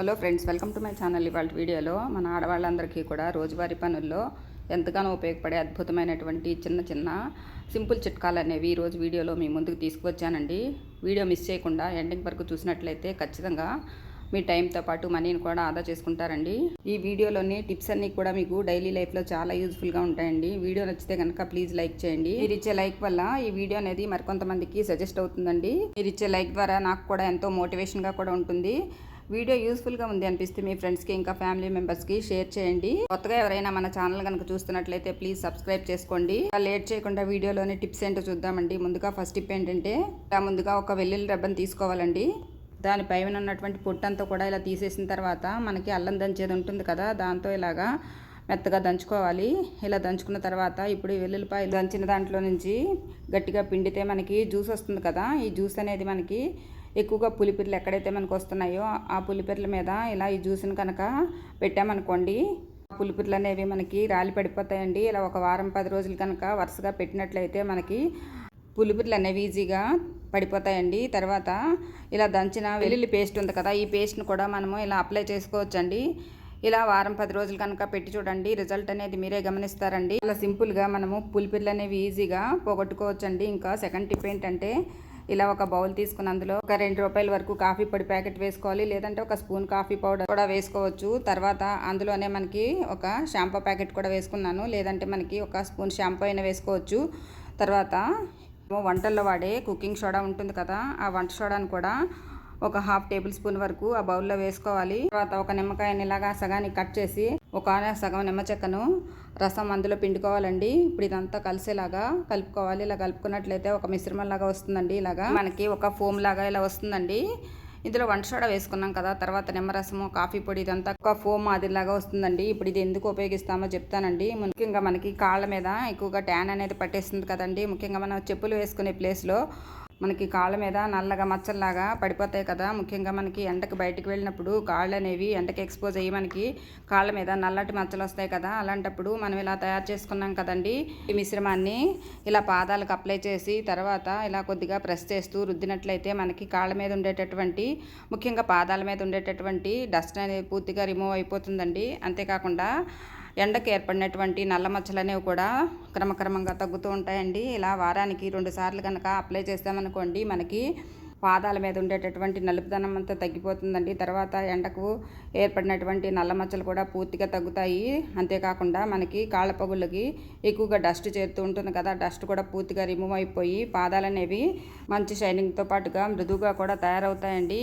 Hello friends welcome to my channel. ఇవాళ వీడియోలో మన ఆడవాళ్ళందరికీ కూడా రోజువారీ పనుల్లో ఎంతగానో ఉపయోగపడే అద్భుతమైనటువంటి చిన్న చిన్న సింపుల్ చిట్కాలు అనేవి ఈరోజు వీడియోలో మీ ముందుకు తీసుకువచ్చానండి. వీడియో మిస్ చేయకుండా ఎండింగ్ వరకు చూసినట్లయితే ఖచ్చితంగా మీ టైంతో పాటు మనీని కూడా ఆదా చేసుకుంటారండి. ఈ వీడియోలోని టిప్స్ అన్నీ కూడా మీకు డైలీ లైఫ్లో చాలా యూజ్ఫుల్గా ఉంటాయండి. వీడియో నచ్చితే కనుక ప్లీజ్ లైక్ చేయండి. మీరు ఇచ్చే లైక్ వల్ల ఈ వీడియో అనేది మరికొంతమందికి సజెస్ట్ అవుతుందండి. మీరు ఇచ్చే లైక్ ద్వారా నాకు కూడా ఎంతో మోటివేషన్గా కూడా ఉంటుంది. వీడియో యూస్ఫుల్గా ఉంది అనిపిస్తే మీ ఫ్రెండ్స్కి ఇంకా ఫ్యామిలీ మెంబర్స్కి షేర్ చేయండి. కొత్తగా ఎవరైనా మన ఛానల్ కనుక చూస్తున్నట్లయితే ప్లీజ్ సబ్స్క్రైబ్ చేసుకోండి. లేట్ చేయకుండా వీడియోలోని టిప్స్ ఏంటో చూద్దామండి. ముందుగా ఫస్ట్ టిప్ ఏంటంటే ఇలా ముందుగా ఒక వెల్లుల్లి రబ్బని తీసుకోవాలండి. దాని పైన ఉన్నటువంటి పొట్టంతా కూడా ఇలా తీసేసిన తర్వాత మనకి అల్లం దంచేది ఉంటుంది కదా దాంతో ఇలాగా మెత్తగా దంచుకోవాలి. ఇలా దంచుకున్న తర్వాత ఇప్పుడు వెల్లుల్లిపాయ దంచిన దాంట్లో నుంచి గట్టిగా పిండితే మనకి జ్యూస్ వస్తుంది కదా ఈ జ్యూస్ అనేది మనకి ఎక్కువగా పులిపిర్లు ఎక్కడైతే మనకు వస్తున్నాయో ఆ పులిపిర్ల మీద ఇలా ఈ జ్యూస్ని కనుక పెట్టామనుకోండి ఆ పులిపిర్లు అనేవి మనకి రాలి పడిపోతాయండి. ఇలా ఒక వారం పది రోజులు కనుక వరుసగా పెట్టినట్లయితే మనకి పులిపిర్లు అనేవి ఈజీగా పడిపోతాయండి. తర్వాత ఇలా దంచిన వెల్లుల్లి పేస్ట్ ఉంది కదా ఈ పేస్ట్ని కూడా మనము ఇలా అప్లై చేసుకోవచ్చండి. ఇలా వారం పది రోజులు కనుక పెట్టి చూడండి రిజల్ట్ అనేది మీరే గమనిస్తారండి. ఇలా సింపుల్గా మనము పులిపిర్లు అనేవి ఈజీగా పోగొట్టుకోవచ్చండి. ఇంకా సెకండ్ టిప్ ఏంటంటే ఇలా ఒక బౌల్ తీసుకుని అందులో ఒక రెండు రూపాయల వరకు కాఫీ పొడి ప్యాకెట్ వేసుకోవాలి. లేదంటే ఒక స్పూన్ కాఫీ పౌడర్ కూడా వేసుకోవచ్చు. తర్వాత అందులోనే మనకి ఒక షాంపూ ప్యాకెట్ కూడా వేసుకున్నాను. లేదంటే మనకి ఒక స్పూన్ షాంపూ అయినా వేసుకోవచ్చు. తర్వాత వంటల్లో వాడే కుకింగ్ సోడా ఉంటుంది కదా ఆ వంట సోడాను కూడా ఒక హాఫ్ టేబుల్ స్పూన్ వరకు ఆ బౌల్లో వేసుకోవాలి. తర్వాత ఒక నిమ్మకాయని ఇలాగా సగానికి కట్ చేసి ఒక సగం నిమ్మ చెక్కను రసం అందులో పిండుకోవాలండి. ఇప్పుడు ఇదంతా కలిసేలాగా కలుపుకోవాలి. ఇలా కలుపుకున్నట్లయితే ఒక మిశ్రమం లాగా వస్తుందండి ఇలాగా. మనకి ఒక ఫోమ్ లాగా ఇలా వస్తుందండి. ఇందులో వంట సోడా వేసుకున్నాం కదా తర్వాత నిమ్మరసము కాఫీ పొడి ఇదంతా ఒక ఫోమ్ మాదిరిలాగా వస్తుందండి. ఇప్పుడు ఇది ఎందుకు ఉపయోగిస్తామో చెప్తానండి. ముఖ్యంగా మనకి కాళ్ళ మీద ఎక్కువగా ట్యాన్ అనేది పట్టేస్తుంది కదండి. ముఖ్యంగా మనం చెప్పులు వేసుకునే ప్లేస్లో మనకి కాళ్ళ మీద నల్లగా మచ్చల్లాగా పడిపోతాయి కదా. ముఖ్యంగా మనకి ఎండకు బయటకు వెళ్ళినప్పుడు కాళ్ళు అనేవి ఎండకి ఎక్స్పోజ్ అయ్యి మనకి కాళ్ళ మీద నల్లటి మచ్చలు వస్తాయి కదా. అలాంటప్పుడు మనం ఇలా తయారు చేసుకున్నాం కదండి. ఈ మిశ్రమాన్ని ఇలా పాదాలకు అప్లై చేసి తర్వాత ఇలా కొద్దిగా ప్రెస్ చేస్తూ రుద్దినట్లయితే మనకి కాళ్ళ మీద ఉండేటటువంటి ముఖ్యంగా పాదాల మీద ఉండేటటువంటి డస్ట్ అనేది పూర్తిగా రిమూవ్ అయిపోతుందండి. అంతేకాకుండా ఎండకు ఏర్పడినటువంటి నల్ల మచ్చలు అనేవి కూడా క్రమక్రమంగా తగ్గుతూ ఉంటాయండి. ఇలా వారానికి రెండు సార్లు కనుక అప్లై చేస్తామనుకోండి మనకి పాదాల మీద ఉండేటటువంటి నలుపుదనం అంతా తగ్గిపోతుందండి. తర్వాత ఎండకు ఏర్పడినటువంటి నల్ల మచ్చలు కూడా పూర్తిగా తగ్గుతాయి. అంతేకాకుండా మనకి కాళ్ళ పగుళ్ళకి ఎక్కువగా డస్ట్ చేరుతూ ఉంటుంది కదా డస్ట్ కూడా పూర్తిగా రిమూవ్ అయిపోయి పాదాలు అనేవి మంచి షైనింగ్తో పాటుగా మృదువుగా కూడా తయారవుతాయండి.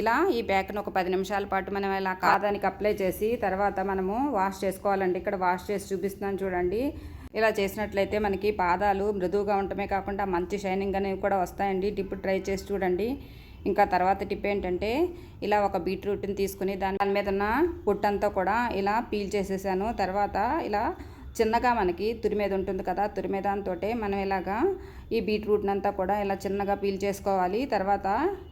ఇలా ఈ ప్యాక్ను ఒక పది నిమిషాల పాటు మనం ఇలా కాదానికి అప్లై చేసి తర్వాత మనము వాష్ చేసుకోవాలండి. ఇక్కడ వాష్ చేసి చూపిస్తున్నాను చూడండి. ఇలా చేసినట్లయితే మనకి పాదాలు మృదువుగా ఉండటమే కాకుండా మంచి షైనింగ్ అనేవి కూడా వస్తాయండి. టిప్ ట్రై చేసి చూడండి. ఇంకా తర్వాత టిప్ ఏంటంటే ఇలా ఒక బీట్రూట్ని తీసుకుని దాని మీద ఉన్న పుట్టంతా కూడా ఇలా పీల్ చేసేసాను. తర్వాత ఇలా చిన్నగా మనకి తురిమేది ఉంటుంది కదా తురిమేదాంతో మనం ఇలాగా ఈ బీట్రూట్ అంతా కూడా ఇలా చిన్నగా పీల్ చేసుకోవాలి. తర్వాత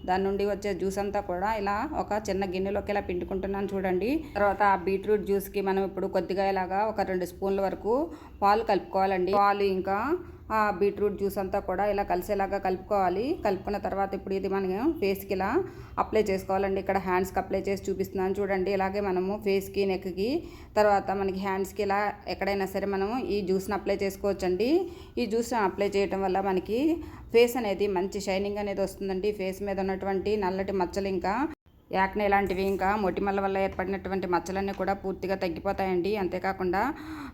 దాని నుండి వచ్చే జ్యూస్ అంతా కూడా ఇలా ఒక చిన్న గిన్నెలోకి ఇలా పిండుకుంటున్నాను చూడండి. తర్వాత ఆ బీట్రూట్ జ్యూస్కి మనం ఇప్పుడు కొద్దిగా ఇలాగా ఒక రెండు స్పూన్ల వరకు పాలు కలుపుకోవాలండి. పాలు ఇంకా బీట్రూట్ జ్యూస్ అంతా కూడా ఇలా కలిసేలాగా కలుపుకోవాలి. కలుపుకున్న తర్వాత ఇప్పుడు ఇది మనం ఫేస్కి ఇలా అప్లై చేసుకోవాలండి. ఇక్కడ హ్యాండ్స్కి అప్లై చేసి చూపిస్తున్నాను. చూడండి ఇలాగే మనము ఫేస్కి నెక్కి తర్వాత మనకి హ్యాండ్స్కి ఇలా ఎక్కడైనా సరే మనము ఈ జ్యూస్ని అప్లై చేసుకోవచ్చండి. ఈ జ్యూస్ని అప్లై చేయడం వల్ల మనకి ఫేస్ అనేది మంచి షైనింగ్ అనేది వస్తుందండి. ఫేస్ మీద ఉన్నటువంటి నల్లటి మచ్చలు ఇంకా యాక్నే లాంటివి ఇంకా మొటిమల వల్ల ఏర్పడినటువంటి మచ్చలన్నీ కూడా పూర్తిగా తగ్గిపోతాయండి. అంతేకాకుండా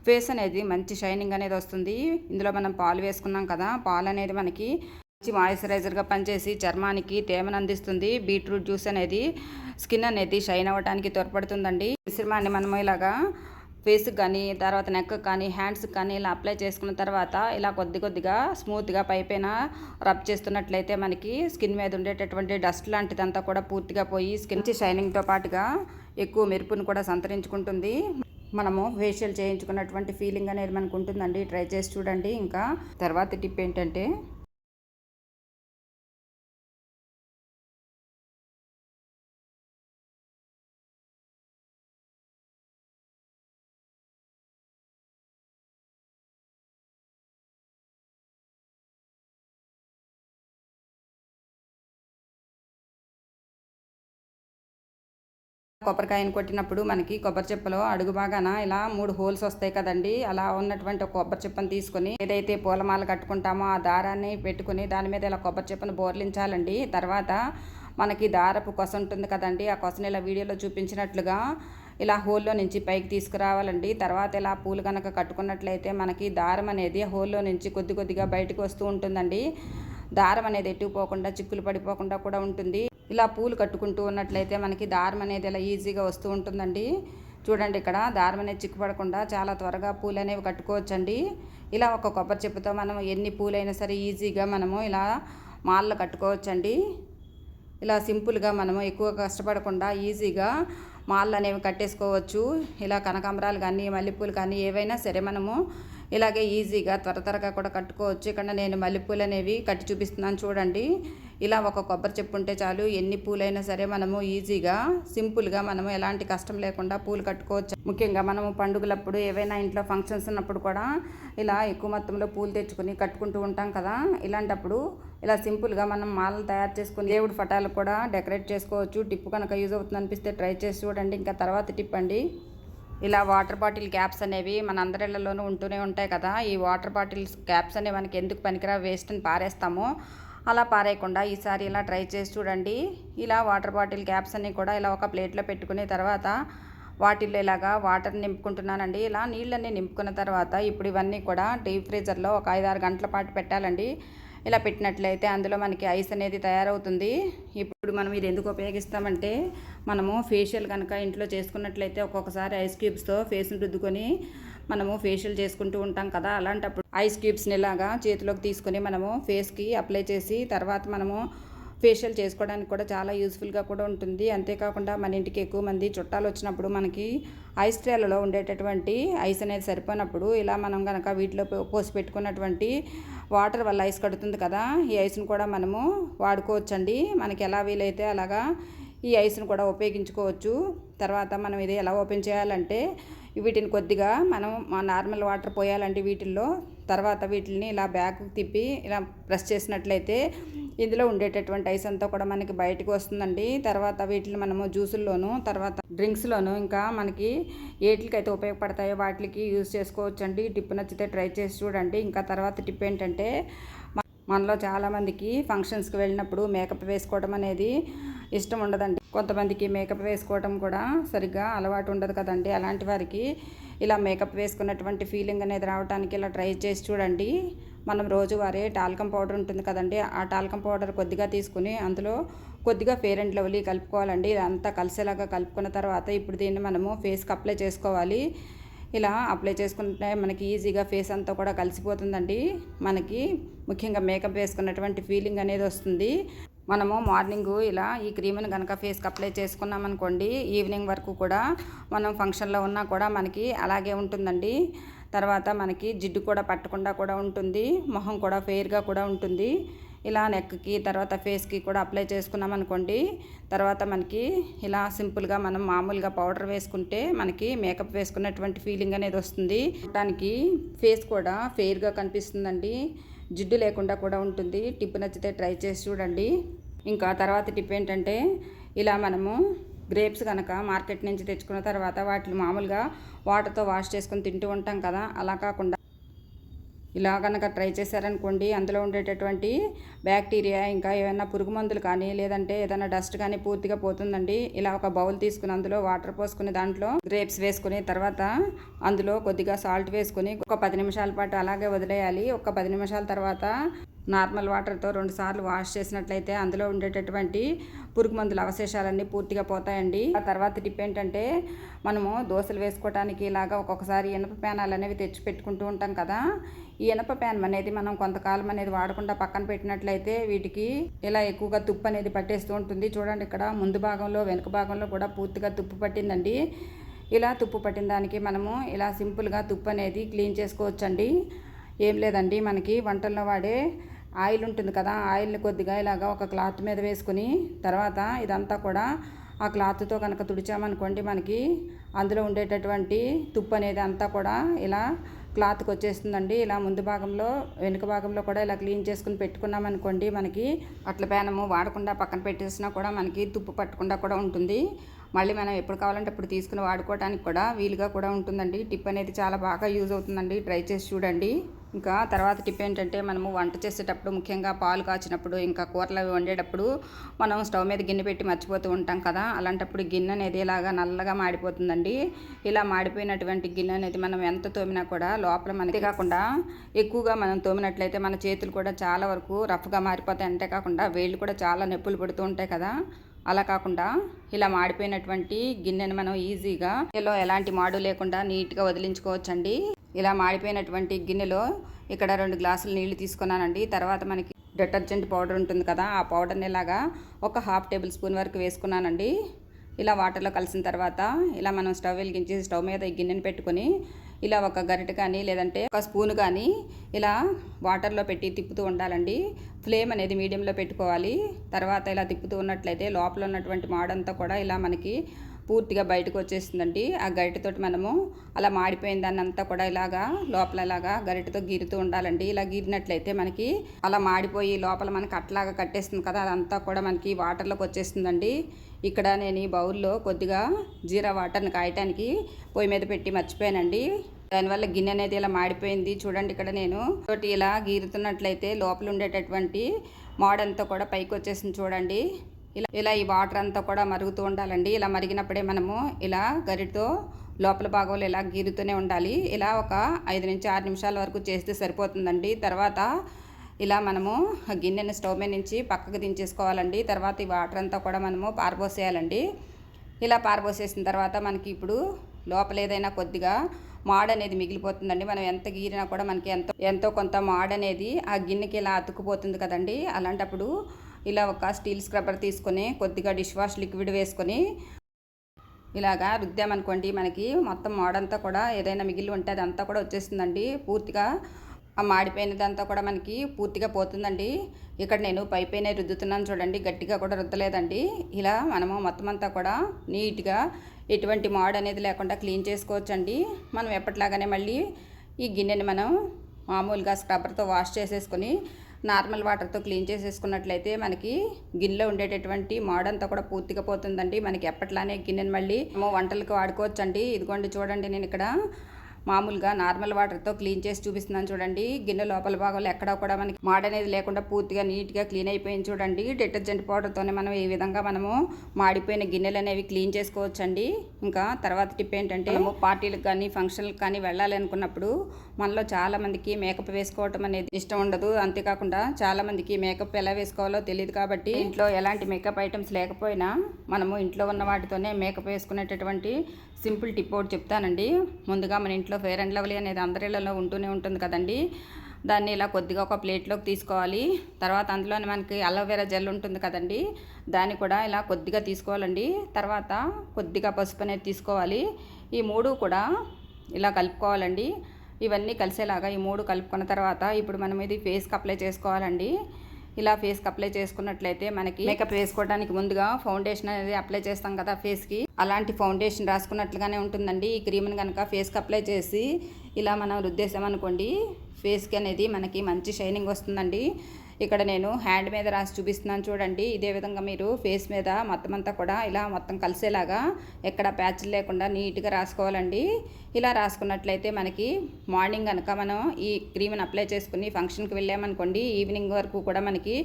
ఫేస్ అనేది మంచి షైనింగ్ అనేది వస్తుంది. ఇందులో మనం పాలు వేసుకున్నాం కదా పాలు అనేది మనకి మంచి మాయిశ్చరైజర్గా పనిచేసి చర్మానికి తేమను అందిస్తుంది. బీట్రూట్ జ్యూస్ అనేది స్కిన్ అనేది షైన్ అవ్వడానికి తోడ్పడుతుందండి. మిశ్రమాన్ని మనము ఇలాగా ఫేస్కి కానీ తర్వాత నెక్ కానీ హ్యాండ్స్కి కానీ ఇలా అప్లై చేసుకున్న తర్వాత ఇలా కొద్ది కొద్దిగా స్మూత్గా పైపైన రబ్ చేస్తున్నట్లయితే మనకి స్కిన్ మీద ఉండేటటువంటి డస్ట్ లాంటిదంతా కూడా పూర్తిగా పోయి స్కిన్ షైనింగ్తో పాటుగా ఎక్కువ మెరుపును కూడా సంతరించుకుంటుంది. మనము ఫేషియల్ చేయించుకున్నటువంటి ఫీలింగ్ అనేది మనకు ఉంటుందండి. ట్రై చేసి చూడండి. ఇంకా తర్వాత టిప్ ఏంటంటే కొబ్బరికాయను కొట్టినప్పుడు మనకి కొబ్బరి చిప్పలో అడుగు భాగాన ఇలా మూడు హోల్స్ వస్తాయి కదండి. అలా ఉన్నటువంటి ఒక కొబ్బరి చిప్పను తీసుకొని ఏదైతే పూలమాల కట్టుకుంటామో ఆ దారాన్ని పెట్టుకుని దాని మీద ఇలా కొబ్బరి చిప్పను బోర్లించాలండి. తర్వాత మనకి దారపు కొస ఉంటుంది కదండి. ఆ కొసని ఇలా వీడియోలో చూపించినట్లుగా ఇలా హోల్లో నుంచి పైకి తీసుకురావాలండి. తర్వాత ఇలా పూలు కనుక కట్టుకున్నట్లయితే మనకి దారం అనేది హోల్లో నుంచి కొద్ది కొద్దిగా బయటకు వస్తూ ఉంటుందండి. దారం అనేది ఎట్టుకుపోకుండా చిక్కులు పడిపోకుండా కూడా ఉంటుంది. ఇలా పూలు కట్టుకుంటూ ఉన్నట్లయితే మనకి దారం అనేది ఇలా ఈజీగా వస్తూ ఉంటుందండి. చూడండి ఇక్కడ దారం అనేది చిక్కుపడకుండా చాలా త్వరగా పూలు అనేవి కట్టుకోవచ్చండి. ఇలా ఒక కొబ్బరి చెప్పుతో మనం ఎన్ని పూలైనా సరే ఈజీగా మనము ఇలా మాల్లో కట్టుకోవచ్చండి. ఇలా సింపుల్గా మనము ఎక్కువ కష్టపడకుండా ఈజీగా మాల్ అనేవి కట్టేసుకోవచ్చు. ఇలా కనకాంబరాలు కానీ మల్లెపూలు కానీ ఏవైనా సరే మనము ఇలాగే ఈజీగా త్వర త్వరగా కూడా కట్టుకోవచ్చు. ఇక్కడ నేను మల్లెపూలు అనేవి కట్టి చూపిస్తున్నాను చూడండి. ఇలా ఒక కొబ్బరి చెప్పు ఉంటే చాలు. ఎన్ని పూలైనా సరే మనము ఈజీగా సింపుల్గా మనము ఎలాంటి కష్టం లేకుండా పూలు కట్టుకోవచ్చు. ముఖ్యంగా మనము పండుగలప్పుడు ఏవైనా ఇంట్లో ఫంక్షన్స్ ఉన్నప్పుడు కూడా ఇలా ఎక్కువ మొత్తంలో పూలు తెచ్చుకొని కట్టుకుంటూ ఉంటాం కదా. ఇలాంటప్పుడు ఇలా సింపుల్గా మనం మాలలు తయారు చేసుకుని దేవుడి ఫటాలు కూడా డెకరేట్ చేసుకోవచ్చు. టిప్పు కనుక యూజ్ అవుతుంది అనిపిస్తే ట్రై చేసి చూడండి. ఇంకా తర్వాత టిప్ అండి. ఇలా వాటర్ బాటిల్ క్యాప్స్ అనేవి మన అందరిళ్ళలోనూ ఉంటూనే ఉంటాయి కదా. ఈ వాటర్ బాటిల్స్ క్యాప్స్ అనేవి మనకి ఎందుకు పనికిరా వేస్ట్ అని పారేస్తామో. అలా పారేయకుండా ఈసారి ఇలా ట్రై చేసి చూడండి. ఇలా వాటర్ బాటిల్ క్యాప్స్ అన్నీ కూడా ఇలా ఒక ప్లేట్లో పెట్టుకునే తర్వాత వాటిల్లో ఇలాగా వాటర్ నింపుకుంటున్నానండి. ఇలా నీళ్ళన్నీ నింపుకున్న తర్వాత ఇప్పుడు ఇవన్నీ కూడా డీప్ ఫ్రీజర్లో ఒక ఐదు ఆరు గంటల పాటు పెట్టాలండి. ఇలా పెట్టినట్లయితే అందులో మనకి ఐస్ అనేది తయారవుతుంది. ఇప్పుడు మనం ఇది ఎందుకు ఉపయోగిస్తామంటే మనము ఫేషియల్ కనుక ఇంట్లో చేసుకున్నట్లయితే ఒక్కొక్కసారి ఐస్ క్యూబ్స్తో ఫేస్ని రుద్దుకొని మనము ఫేషియల్ చేసుకుంటూ ఉంటాం కదా అలాంటప్పుడు ఐస్ క్యూబ్స్ని ఇలాగా చేతిలోకి తీసుకొని మనము ఫేస్కి అప్లై చేసి తర్వాత మనము ఫేషియల్ చేసుకోవడానికి కూడా చాలా యూస్ఫుల్గా కూడా ఉంటుంది. అంతేకాకుండా మన ఇంటికి ఎక్కువ మంది చుట్టాలు వచ్చినప్పుడు మనకి ఐస్ ట్రేలలో ఉండేటటువంటి ఐస్ అనేది సరిపోయినప్పుడు ఇలా మనం కనుక వీటిలో పోసి పెట్టుకున్నటువంటి వాటర్ వల్ల ఐస్ కడుతుంది కదా ఈ ఐస్ను కూడా మనము వాడుకోవచ్చండి. మనకి ఎలా వీలైతే అలాగా ఈ ఐస్ను కూడా ఉపయోగించుకోవచ్చు. తర్వాత మనం ఇది ఎలా ఓపెన్ చేయాలంటే వీటిని కొద్దిగా మనం నార్మల్ వాటర్ పోయాలంటే వీటిల్లో తర్వాత వీటిని ఇలా బ్యాక్ తిప్పి ఇలా ప్రెస్ చేసినట్లయితే ఇందులో ఉండేటటువంటి ఐస్ అంతా కూడా మనకి బయటకు వస్తుందండి. తర్వాత వీటిని మనము జ్యూసుల్లోను తర్వాత డ్రింక్స్లోను ఇంకా మనకి ఏట్లకైతే ఉపయోగపడతాయో వాటికి యూజ్ చేసుకోవచ్చు అండి టిప్ నచ్చితే ట్రై చేసి చూడండి. ఇంకా తర్వాత టిప్ ఏంటంటే మనలో చాలామందికి ఫంక్షన్స్కి వెళ్ళినప్పుడు మేకప్ వేసుకోవడం అనేది ఇష్టం ఉండదండి. కొంతమందికి మేకప్ వేసుకోవడం కూడా సరిగ్గా అలవాటు ఉండదు కదండి. అలాంటి వారికి ఇలా మేకప్ వేసుకున్నటువంటి ఫీలింగ్ అనేది రావడానికి ఇలా ట్రై చేసి చూడండి. మనం రోజువారీ టాల్కం పౌడర్ ఉంటుంది కదండి. ఆ టాల్కం పౌడర్ కొద్దిగా తీసుకుని అందులో కొద్దిగా ఫేర్ అండ్ లవ్లీ కలుపుకోవాలండి. ఇదంతా కలిసేలాగా కలుపుకున్న తర్వాత ఇప్పుడు దీన్ని మనము ఫేస్కి అప్లై చేసుకోవాలి. ఇలా అప్లై చేసుకుంటే మనకి ఈజీగా ఫేస్ అంతా కూడా కలిసిపోతుందండి. మనకి ముఖ్యంగా మేకప్ వేసుకున్నటువంటి ఫీలింగ్ అనేది వస్తుంది. మనము మార్నింగ్ ఇలా ఈ క్రీమ్ని కనుక ఫేస్కి అప్లై చేసుకున్నామనుకోండి ఈవినింగ్ వరకు కూడా మనం ఫంక్షన్లో ఉన్నా కూడా మనకి అలాగే ఉంటుందండి. తర్వాత మనకి జిడ్డు కూడా పట్టకుండా కూడా ఉంటుంది మొహం కూడా ఫెయిర్గా కూడా ఉంటుంది. ఇలా నెక్కి తర్వాత ఫేస్కి కూడా అప్లై చేసుకున్నాం అనుకోండి తర్వాత మనకి ఇలా సింపుల్గా మనం మామూలుగా పౌడర్ వేసుకుంటే మనకి మేకప్ వేసుకున్నటువంటి ఫీలింగ్ అనేది వస్తుంది. దానికి ఫేస్ కూడా ఫెయిర్గా కనిపిస్తుందండి. జిడ్డు లేకుండా కూడా ఉంటుంది. టిప్ నచ్చితే ట్రై చేసి చూడండి. ఇంకా తర్వాత టిప్ ఏంటంటే ఇలా మనము గ్రేప్స్ కనుక మార్కెట్ నుంచి తెచ్చుకున్న తర్వాత వాటిని మామూలుగా వాటర్తో వాష్ చేసుకొని తింటూ ఉంటాం కదా అలా కాకుండా ఇలా కనుక ట్రై చేశారనుకోండి అందులో ఉండేటటువంటి బ్యాక్టీరియా ఇంకా ఏమైనా పురుగు మందులు కానీ లేదంటే ఏదైనా డస్ట్ కానీ పూర్తిగా పోతుందండి. ఇలా ఒక బౌల్ తీసుకుని అందులో వాటర్ పోసుకుని దాంట్లో గ్రేప్స్ వేసుకుని తర్వాత అందులో కొద్దిగా సాల్ట్ వేసుకుని ఒక పది నిమిషాల పాటు అలాగే వదిలేయాలి. ఒక పది నిమిషాల తర్వాత నార్మల్ వాటర్తో రెండు సార్లు వాష్ చేసినట్లయితే అందులో ఉండేటటువంటి పురుగు మందుల అవశేషాలన్నీ పూర్తిగా పోతాయండి. ఆ తర్వాత టిప్ ఏంటంటే మనము దోశలు వేసుకోవడానికి ఇలాగా ఒక్కొక్కసారి ఇనప ప్యానాలు అనేవి తెచ్చి పెట్టుకుంటూ ఉంటాం కదా. ఈ ఇనప ప్యాన్ అనేది మనం కొంతకాలం అనేది వాడకుండా పక్కన పెట్టినట్లయితే వీటికి ఇలా ఎక్కువగా తుప్పు అనేది పట్టేస్తూ ఉంటుంది. చూడండి ఇక్కడ ముందు భాగంలో వెనుక భాగంలో కూడా పూర్తిగా తుప్పు పట్టిందండి. ఇలా తుప్పు పట్టిన దానికి మనము ఇలా సింపుల్గా తుప్పు అనేది క్లీన్ చేసుకోవచ్చండి. ఏం లేదండి మనకి వంటల్లో వాడే ఆయిల్ ఉంటుంది కదా ఆయిల్ని కొద్దిగా ఇలాగా ఒక క్లాత్ మీద వేసుకుని తర్వాత ఇదంతా కూడా ఆ క్లాత్తో కనుక తుడిచామనుకోండి మనకి అందులో ఉండేటటువంటి తుప్పు అనేది అంతా కూడా ఇలా క్లాత్కి వచ్చేస్తుందండి. ఇలా ముందు భాగంలో వెనుక భాగంలో కూడా ఇలా క్లీన్ చేసుకుని పెట్టుకున్నాం అనుకోండి మనకి అట్ల పేనము వాడకుండా పక్కన పెట్టేసినా కూడా మనకి తుప్పు పట్టకుండా కూడా ఉంటుంది. మళ్ళీ మనం ఎప్పుడు కావాలంటే అప్పుడు తీసుకుని వాడుకోవడానికి కూడా వీలుగా కూడా ఉంటుందండి. టిప్ అనేది చాలా బాగా యూజ్ అవుతుందండి. ట్రై చేసి చూడండి. ఇంకా తర్వాత టిప్ ఏంటంటే మనము వంట చేసేటప్పుడు ముఖ్యంగా పాలు కాచినప్పుడు ఇంకా కూరలు అవి వండేటప్పుడు మనం స్టవ్ మీద గిన్నె పెట్టి మర్చిపోతూ ఉంటాం కదా. అలాంటప్పుడు గిన్నె అనేది ఇలాగా నల్లగా మాడిపోతుందండి. ఇలా మాడిపోయినటువంటి గిన్నె అనేది మనం ఎంత తోమినా కూడా లోపల మనది కాకుండా ఎక్కువగా మనం తోమినట్లయితే మన చేతులు కూడా చాలా వరకు రఫ్గా మారిపోతాయి. అంతేకాకుండా వేళ్ళు కూడా చాలా నొప్పులు పడుతూ ఉంటాయి కదా. అలా కాకుండా ఇలా మాడిపోయినటువంటి గిన్నెను మనం ఈజీగా ఇలా ఎలాంటి మాడు లేకుండా నీట్గా వదిలించుకోవచ్చండి. ఇలా మాడిపోయినటువంటి గిన్నెలో ఇక్కడ రెండు గ్లాసులు నీళ్ళు తీసుకున్నానండి. తర్వాత మనకి డిటర్జెంట్ పౌడర్ ఉంటుంది కదా ఆ పౌడర్ని ఇలాగా ఒక హాఫ్ టేబుల్ స్పూన్ వరకు వేసుకున్నానండి. ఇలా వాటర్లో కలిసిన తర్వాత ఇలా మనం స్టవ్ వెలిగించి స్టవ్ మీద ఈ గిన్నెని పెట్టుకొని ఇలా ఒక గరిటె కానీ లేదంటే ఒక స్పూన్ కానీ ఇలా వాటర్లో పెట్టి తిప్పుతూ ఉండాలండి. ఫ్లేమ్ అనేది మీడియంలో పెట్టుకోవాలి. తర్వాత ఇలా తిప్పుతూ ఉన్నట్లయితే లోపల ఉన్నటువంటి మాడంతా కూడా ఇలా మనకి పూర్తిగా బయటకు వచ్చేసిందండి. ఆ గరిటెతోటి మనము అలా మాడిపోయిన దాన్ని అంతా కూడా ఇలాగా లోపల ఇలాగా గరిటెతో గీరుతూ ఉండాలండి. ఇలా గీరినట్లయితే మనకి అలా మాడిపోయి లోపల మనకి అట్లాగా కట్టేస్తుంది కదా అదంతా కూడా మనకి వాటర్లోకి వచ్చేస్తుందండి. ఇక్కడ నేను ఈ బౌల్లో కొద్దిగా జీరా వాటర్ని కాయటానికి పొయ్యి మీద పెట్టి మర్చిపోయానండి. దానివల్ల గిన్నె అనేది ఇలా మాడిపోయింది. చూడండి ఇక్కడ నేను తోటి ఇలా గీరుతున్నట్లయితే లోపల ఉండేటటువంటి మోడంతా కూడా పైకి వచ్చేసింది చూడండి. ఇలా ఇలా ఈ వాటర్ అంతా కూడా మరుగుతూ ఉండాలండి. ఇలా మరిగినప్పుడే మనము ఇలా గరిటతో లోపల భాగంలో ఇలా గీరుతూనే ఉండాలి. ఇలా ఒక ఐదు నుంచి ఆరు నిమిషాల వరకు చేస్తే సరిపోతుందండి. తర్వాత ఇలా మనము గిన్నెని స్టవ్ మీద నుంచి పక్కకు దించేసుకోవాలండి. తర్వాత ఈ వాటర్ అంతా కూడా మనము పారబోసేయాలండి. ఇలా పారబోసేసిన తర్వాత మనకి ఇప్పుడు లోపల ఏదైనా కొద్దిగా మాడ్ అనేది మిగిలిపోతుందండి. మనం ఎంత గీరినా కూడా మనకి ఎంతో ఎంతో కొంత మాడ్ అనేది ఆ గిన్నెకి ఇలా అతుక్కుపోతుంది కదండి. అలాంటప్పుడు ఇలా ఒక స్టీల్ స్క్రబ్బర్ తీసుకొని కొద్దిగా డిష్ వాష్ లిక్విడ్ వేసుకొని ఇలాగా రుద్దామనుకోండి మనకి మొత్తం మాడంతా కూడా ఏదైనా మిగిలి ఉంటే అదంతా కూడా వచ్చేస్తుందండి. పూర్తిగా ఆ మాడిపోయినదంతా కూడా మనకి పూర్తిగా పోతుందండి. ఇక్కడ నేను పైపైనే రుద్దుతున్నాను చూడండి. గట్టిగా కూడా రుద్దలేదండి. ఇలా మనము మొత్తం అంతా కూడా నీట్గా ఎటువంటి మాడ్ అనేది లేకుండా క్లీన్ చేసుకోవచ్చండి. మనం ఎప్పటిలాగానే మళ్ళీ ఈ గిన్నెని మనం మామూలుగా స్క్రబ్బర్తో వాష్ చేసేసుకొని నార్మల్ వాటర్తో క్లీన్ చేసేసుకున్నట్లయితే మనకి గిన్నెలో ఉండేటటువంటి మాడంతా కూడా పూర్తిగా పోతుందండి. మనకి ఎప్పట్లానే గిన్నెను మళ్ళీ వంటలకు వాడుకోవచ్చండి. ఇదిగోండి చూడండి నేను ఇక్కడ మామూలుగా నార్మల్ వాటర్తో క్లీన్ చేసి చూపిస్తున్నాను చూడండి. గిన్నె లోపల భాగంలో ఎక్కడా కూడా మనకి మాడ అనేది లేకుండా పూర్తిగా నీట్గా క్లీన్ అయిపోయింది చూడండి. డిటర్జెంట్ పౌడర్తోనే మనం ఈ విధంగా మనము మాడిపోయిన గిన్నెలు అనేవి క్లీన్ చేసుకోవచ్చండి. ఇంకా తర్వాత టిప్ ఏంటంటే ఏమో పార్టీలకు కానీ ఫంక్షన్లకు కానీ వెళ్ళాలి అనుకున్నప్పుడు మనలో చాలామందికి మేకప్ వేసుకోవటం అనేది ఇష్టం ఉండదు. అంతేకాకుండా చాలామందికి మేకప్ ఎలా వేసుకోవాలో తెలియదు కాబట్టి ఇంట్లో ఎలాంటి మేకప్ ఐటమ్స్ లేకపోయినా మనము ఇంట్లో ఉన్న వాటితోనే మేకప్ వేసుకునేటటువంటి సింపుల్ టిప్ ఒకటి చెప్తానండి. ముందుగా మన ఇంట్లో ఫెయిర్ అండ్ లవ్లీ అనేది అందరిలో ఉంటూనే ఉంటుంది కదండి. దాన్ని ఇలా కొద్దిగా ఒక ప్లేట్లోకి తీసుకోవాలి. తర్వాత అందులోనే మనకి అలోవెరా జెల్ ఉంటుంది కదండి. దాన్ని కూడా ఇలా కొద్దిగా తీసుకోవాలండి. తర్వాత కొద్దిగా పసుపు అనేది తీసుకోవాలి. ఈ మూడు కూడా ఇలా కలుపుకోవాలండి. ఇవన్నీ కలిసేలాగా ఈ మూడు కలుపుకున్న తర్వాత ఇప్పుడు మనం ఇది ఫేస్కి అప్లై చేసుకోవాలండి. ఇలా ఫేస్కి అప్లై చేసుకున్నట్లయితే మనకి మేకప్ వేసుకోవడానికి ముందుగా ఫౌండేషన్ అనేది అప్లై చేస్తాం కదా ఫేస్కి అలాంటి ఫౌండేషన్ రాసుకున్నట్లుగానే ఉంటుందండి. ఈ క్రీమ్ని కనుక ఫేస్కి అప్లై చేసి ఇలా మనం రుద్దేశామనుకోండి ఫేస్కి అనేది మనకి మంచి షైనింగ్ వస్తుందండి. ఇక్కడ నేను హ్యాండ్ మీద రాసి చూపిస్తున్నాను చూడండి. ఇదే విధంగా మీరు ఫేస్ మీద మొత్తం అంతా కూడా ఇలా మొత్తం కలిసేలాగా ఎక్కడ ప్యాచ్లు లేకుండా నీట్గా రాసుకోవాలండి. ఇలా రాసుకున్నట్లయితే మనకి మార్నింగ్ కనుక మనం ఈ క్రీమ్ని అప్లై చేసుకుని ఫంక్షన్కి వెళ్ళామనుకోండి ఈవినింగ్ వరకు కూడా మనకి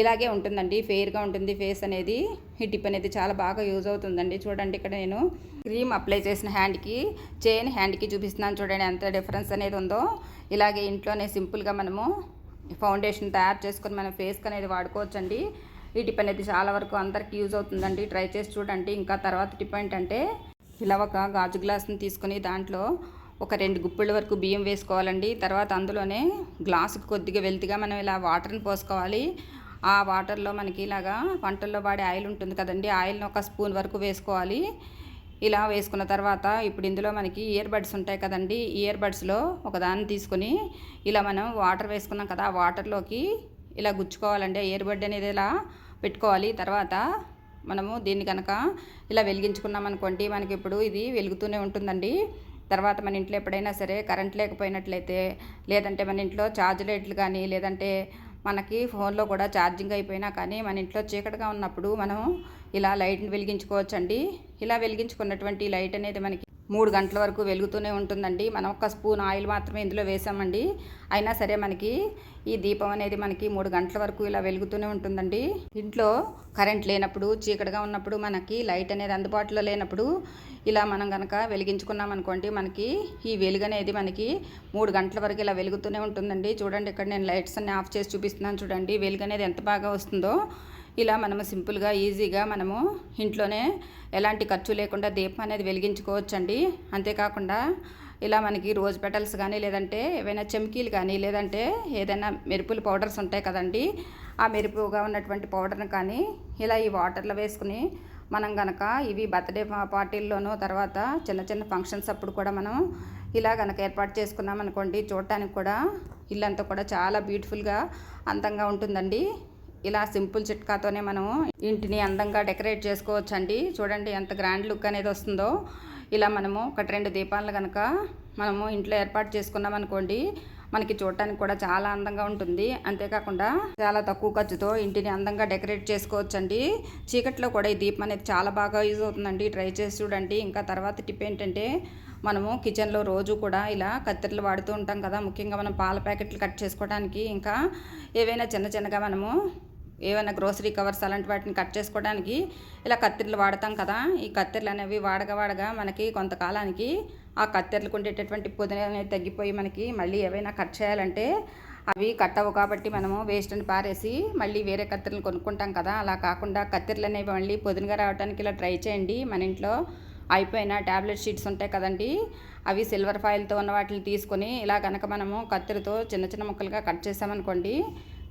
ఇలాగే ఉంటుందండి. ఫెయిర్గా ఉంటుంది ఫేస్ అనేది. ఈ టిప్ అనేది చాలా బాగా యూజ్ అవుతుందండి. చూడండి ఇక్కడ నేను క్రీమ్ అప్లై చేసిన హ్యాండ్కి చైన్ హ్యాండ్కి చూపిస్తున్నాను చూడండి ఎంత డిఫరెన్స్ అనేది ఉందో. ఇలాగే ఇంట్లోనే సింపుల్గా మనము ఫౌండేషన్ తయారు చేసుకొని మన ఫేస్కి అనేది వాడుకోవచ్చండి. ఈ టిప్ అనేది చాలా వరకు అందరికి యూజ్ అవుతుందండి. ట్రై చేసి చూడండి. ఇంకా తర్వాత టిప్ ఏంటంటే ఇలా ఒక గాజు గ్లాస్ని తీసుకొని దాంట్లో ఒక రెండు గుప్పిళ్ళ వరకు బియ్యం వేసుకోవాలండి. తర్వాత అందులోనే గ్లాసుకి కొద్దిగా వెల్తిగా మనం ఇలా వాటర్ని పోసుకోవాలి. ఆ వాటర్లో మనకి ఇలాగా వంటల్లో వాడే ఆయిల్ ఉంటుంది కదండి. ఆయిల్ని ఒక స్పూన్ వరకు వేసుకోవాలి. ఇలా వేసుకున్న తర్వాత ఇప్పుడు ఇందులో మనకి ఇయర్ బడ్స్ ఉంటాయి కదండి. ఇయర్ బడ్స్లో ఒకదాన్ని తీసుకొని ఇలా మనం వాటర్ వేసుకున్నాం కదా ఆ వాటర్లోకి ఇలా గుచ్చుకోవాలండి. ఇయర్ బడ్ అనేది ఇలా పెట్టుకోవాలి. తర్వాత మనము దీన్ని కనుక ఇలా వెలిగించుకున్నాం అనుకోండి మనకి ఇప్పుడు ఇది వెలుగుతూనే ఉంటుందండి. తర్వాత మన ఇంట్లో ఎప్పుడైనా సరే కరెంట్ లేకపోయినట్లయితే లేదంటే మన ఇంట్లో ఛార్జ్ లైట్లు కానీ లేదంటే మనకి ఫోన్లో కూడా ఛార్జింగ్ అయిపోయినా కానీ మన ఇంట్లో చీకటిగా ఉన్నప్పుడు మనం ఇలా లైట్ని వెలిగించుకోవచ్చండి. ఇలా వెలిగించుకున్నటువంటి లైట్ అనేది మనకి మూడు గంటల వరకు వెలుగుతూనే ఉంటుందండి. మనం ఒక స్పూన్ ఆయిల్ మాత్రమే ఇందులో వేసామండి. అయినా సరే మనకి ఈ దీపం అనేది మనకి మూడు గంటల వరకు ఇలా వెలుగుతూనే ఉంటుందండి. ఇంట్లో కరెంట్ లేనప్పుడు చీకటిగా ఉన్నప్పుడు మనకి లైట్ అనేది అందుబాటులో లేనప్పుడు ఇలా మనం కనుక వెలిగించుకున్నాం అనుకోండి మనకి ఈ వెలుగు అనేది మనకి మూడు గంటల వరకు ఇలా వెలుగుతూనే ఉంటుందండి. చూడండి ఇక్కడ నేను లైట్స్ అన్ని ఆఫ్ చేసి చూపిస్తున్నాను చూడండి. వెలుగు అనేది ఎంత బాగా వస్తుందో. ఇలా మనము సింపుల్గా ఈజీగా మనము ఇంట్లోనే ఎలాంటి ఖర్చు లేకుండా దీపం అనేది వెలిగించుకోవచ్చండి. అంతేకాకుండా ఇలా మనకి రోజ్ పెటల్స్ కానీ లేదంటే ఏవైనా చెమ్కీలు కానీ లేదంటే ఏదైనా మెరుపులు పౌడర్స్ ఉంటాయి కదండి. ఆ మెరుపుగా ఉన్నటువంటి పౌడర్ని కానీ ఇలా ఈ వాటర్లో వేసుకుని మనం కనుక ఇవి బర్త్డే పార్టీల్లోనూ తర్వాత చిన్న చిన్న ఫంక్షన్స్ అప్పుడు కూడా మనం ఇలా కనుక ఏర్పాటు చేసుకున్నాం అనుకోండి చూడటానికి కూడా ఇల్లంతా కూడా చాలా బ్యూటిఫుల్గా అందంగా ఉంటుందండి. ఇలా సింపుల్ చిట్కాతోనే మనము ఇంటిని అందంగా డెకరేట్ చేసుకోవచ్చు అండి చూడండి ఎంత గ్రాండ్ లుక్ అనేది వస్తుందో. ఇలా మనము ఒకటి రెండు దీపాలను కనుక మనము ఇంట్లో ఏర్పాటు చేసుకున్నాం అనుకోండి మనకి చూడటానికి కూడా చాలా అందంగా ఉంటుంది. అంతేకాకుండా చాలా తక్కువ ఖర్చుతో ఇంటిని అందంగా డెకరేట్ చేసుకోవచ్చు అండి చీకట్లో కూడా ఈ దీపం అనేది చాలా బాగా యూజ్ అవుతుందండి. ట్రై చేసి చూడండి. ఇంకా తర్వాత టిప్ ఏంటంటే మనము కిచెన్లో రోజు కూడా ఇలా కత్తెరలు వాడుతూ ఉంటాం కదా. ముఖ్యంగా మనం పాల ప్యాకెట్లు కట్ చేసుకోవడానికి ఇంకా ఏవైనా చిన్న చిన్నగా మనము ఏమైనా గ్రోసరీ కవర్స్ అలాంటి వాటిని కట్ చేసుకోవడానికి ఇలా కత్తెరలు వాడతాం కదా ఈ కత్తెరలు అనేవి వాడగా వాడగా మనకి కొంతకాలానికి ఆ కత్తెరలకు ఉండేటటువంటి పొదిన అనేది తగ్గిపోయి మనకి మళ్ళీ ఏవైనా కట్ చేయాలంటే అవి కట్ అవ్వు కాబట్టి మనము వేస్ట్ అని పారేసి మళ్ళీ వేరే కత్తెరలు కొనుక్కుంటాం కదా అలా కాకుండా కత్తెరలు అనేవి మళ్ళీ పొదునుగా రావడానికి ఇలా ట్రై చేయండి. మన ఇంట్లో అయిపోయిన ట్యాబ్లెట్ షీట్స్ ఉంటాయి కదండి అవి సిల్వర్ ఫాయిల్తో ఉన్న వాటిని తీసుకొని ఇలా కనుక మనము కత్తెరతో చిన్న చిన్న ముక్కలుగా కట్ చేసామనుకోండి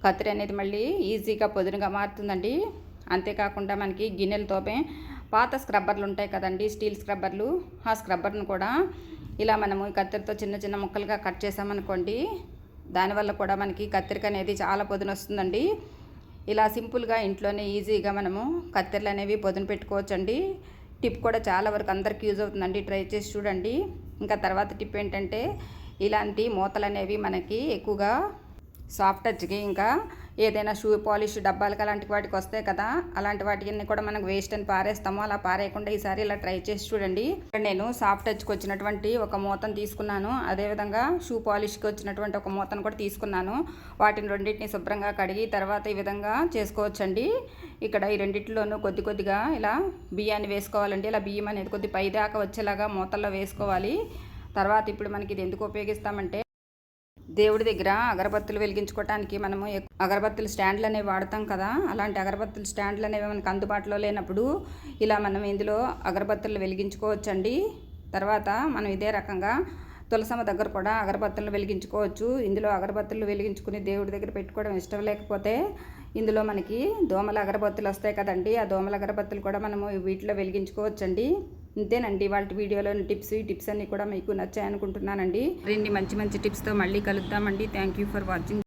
కత్తిరి అనేది మళ్ళీ ఈజీగా పొదునుగా మారుతుందండి. అంతేకాకుండా మనకి గిన్నెలు తోపే పాత స్క్రబ్బర్లు ఉంటాయి కదండి స్టీల్ స్క్రబ్బర్లు. ఆ స్క్రబ్బర్ను కూడా ఇలా మనము కత్తిరితో చిన్న చిన్న ముక్కలుగా కట్ చేసామనుకోండి దానివల్ల కూడా మనకి కత్తిరిక అనేది చాలా పొదును వస్తుందండి ఇలా సింపుల్గా ఇంట్లోనే ఈజీగా మనము కత్తెరలు అనేవి పొదును పెట్టుకోవచ్చండి. టిప్ కూడా చాలా వరకు అందరికీ యూజ్ అవుతుందండి. ట్రై చేసి చూడండి. ఇంకా తర్వాత టిప్ ఏంటంటే ఇలాంటి మూతలు అనేవి మనకి ఎక్కువగా సాఫ్ట్ టచ్కి ఇంకా ఏదైనా షూ పాలిష్ డబ్బాలకి అలాంటి వాటికి వస్తాయి కదా అలాంటి వాటిని కూడా మనకు వేస్ట్ అని పారేస్తాము. అలా పారేయకుండా ఈసారి ఇలా ట్రై చేసి చూడండి. ఇక్కడ నేను సాఫ్ట్ టచ్కి వచ్చినటువంటి ఒక మూతను తీసుకున్నాను. అదేవిధంగా షూ పాలిష్కి వచ్చినటువంటి ఒక మూతను కూడా తీసుకున్నాను. వాటిని రెండింటిని శుభ్రంగా కడిగి తర్వాత ఈ విధంగా చేసుకోవచ్చండి. ఇక్కడ ఈ రెండింటిలోనూ కొద్ది కొద్దిగా ఇలా బియ్యాన్ని వేసుకోవాలండి. ఇలా బియ్యం అనేది కొద్ది పైదాకా వచ్చేలాగా మూతల్లో వేసుకోవాలి. తర్వాత ఇప్పుడు మనకి ఇది ఎందుకు ఉపయోగిస్తామంటే దేవుడి దగ్గర అగరబత్తులు వెలిగించుకోవటానికి మనము అగరబత్తులు స్టాండ్లు అనేవి వాడతాం కదా అలాంటి అగరబత్తులు స్టాండ్లు అనేవి మనకు అందుబాటులో లేనప్పుడు ఇలా మనం ఇందులో అగరబత్తులు వెలిగించుకోవచ్చండి. తర్వాత మనం ఇదే రకంగా తులసమ్మ దగ్గర కూడా అగరబత్తులు వెలిగించుకోవచ్చు. ఇందులో అగరబత్తులు వెలిగించుకుని దేవుడి దగ్గర పెట్టుకోవడం ఇష్టం లేకపోతే ఇందులో మనకి దోమల అగరబత్తులు వస్తాయి కదండి. ఆ దోమల అగరబత్తులు కూడా మనము వీటిలో వెలిగించుకోవచ్చండి. ఇంతేనండి వాళ్ళ వీడియోలోని టిప్స్ ఈ టిప్స్ అన్నీ కూడా మీకు నచ్చాయనుకుంటున్నానండి. రెండు మంచి మంచి టిప్స్తో మళ్ళీ కలుద్దామండి. Thank you for watching.